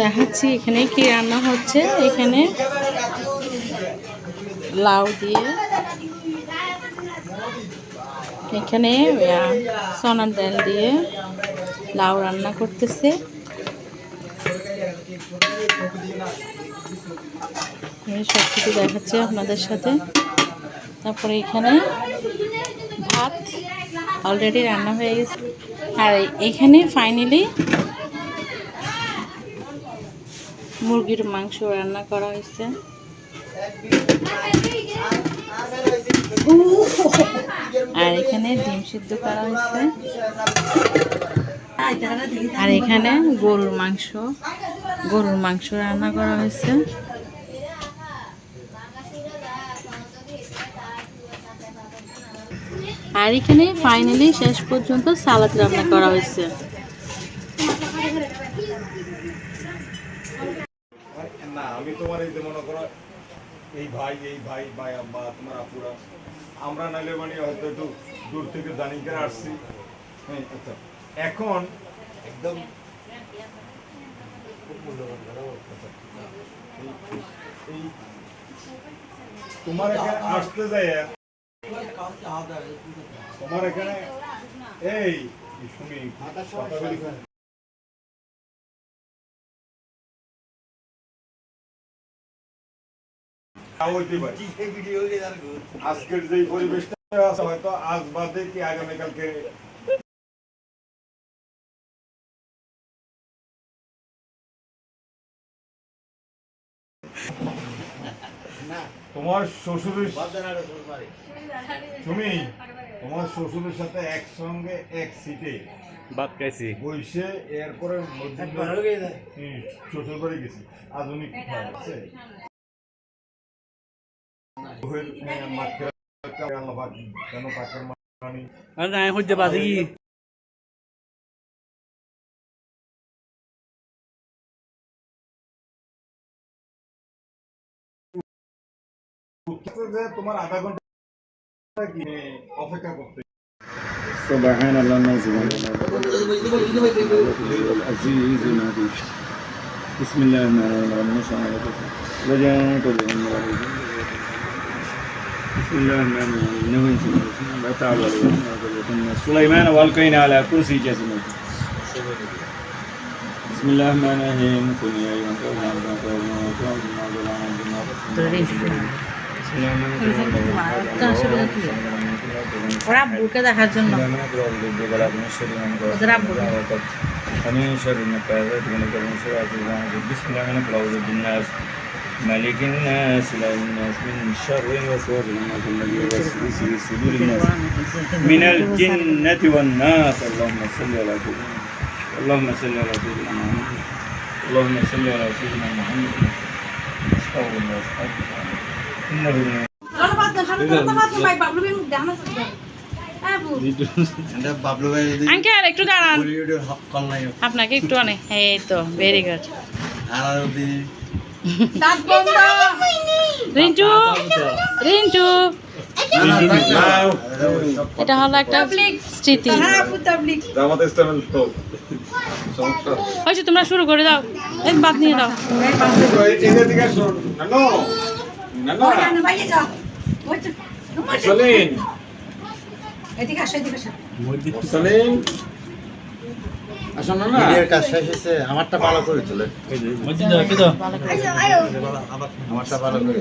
দেখাচ্ছি এখানে কি রান্না হচ্ছে। এখানে লাউ দিয়ে এখানে সোনার ডাল দিয়ে লাউ রান্না করতেছে। সব কিছু দেখাচ্ছি আপনাদের সাথে। তারপরে এখানে ভাত অলরেডি রান্না হয়ে গেছে। আর এখানে ফাইনালি মুরগির মাংস রান্না করা হয়েছে। আর এখানে ডিম সিদ্ধ করা হয়েছে। আর এখানে গরুর মাংস গরুর মাংস রান্না করা হয়েছে। আর এখানে ফাইনালি শেষ পর্যন্ত সালাদ রান্না করা হয়েছে না আমি তোমার এই যে মনে করো এই ভাই এই ভাই বা বা তোমার আপুরা আমরা নাইলে মানে হয়তো একটু দূর থেকে জানি করে আসছি। হ্যাঁ আচ্ছা। এখন একদম। আচ্ছা, এই তোমার এখানে আসতে যায়। তোমার এখানে এই শুনি আজকের যে পরিবেশটা আছে হয়তো আজ বাদে কি আগামীকালকে তোমার শ্বশুরের তুমি তোমার শ্বশুরের সাথে একসঙ্গে এক সিটে বাদ খাইছি। বসে এরপরে শ্বশুর বাড়ি গেছি। আধুনিক अरे हो जबाजी তোমার আধা ঘন্টা কি অপেক্ষা করতে সুবহান আল্লাহ নাজিম আজিজ নাদির বিসমিল্লাহির রহমানির রহিম سليمان والقينا على كرسي جسمه بسم الله الرحمن الرحيم قل يا ايها ওরা আব্বুকে দেখার জন্য ওদের আব্বু ومن شر النفاثات من من شر حاسد بسم الله من اعوذ بالناس ملك الناس اله الناس من شر الوسواس الخناس الذي يوسوس في صدور الناس من الجنة والناس اللهم صل على سيدنا اللهم صل على سيدنا محمد اللهم صل على سيدنا محمد استغفر الله استغفر الله انه من আঙ্কেল একটু দাঁড়ান আপনাকে একটু অনেক এই তো ভেরি গুড রিন্টু রিন্টু। এটা হলো একটা স্মৃতি। লোক হয়েছে তোমরা শুরু করে দাও। এই বাদ নিয়ে দাও। এদিকে দিকে শোন নানো। নানো সলিন সলিন আসো না না। বিয়ের কাজ শেষ হয়েছে আমারটা ভালো করে তোলে। আমারটা ভালো করে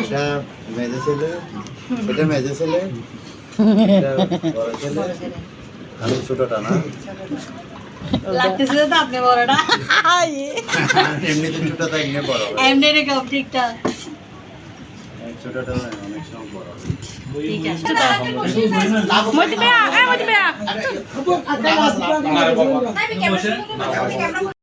এটা মেজে ছেলে এটা মেজে ছেলে এটা বড় ছেলে। আমি ছোটটা না। লাগতেছিল তো আপনি বড়টা। এমনিতে ছোটটা এমনি বড়। এমনি রেখে ঠিকটা ছোটটা অনেক সময় বড় হয়। ঠিক আছে।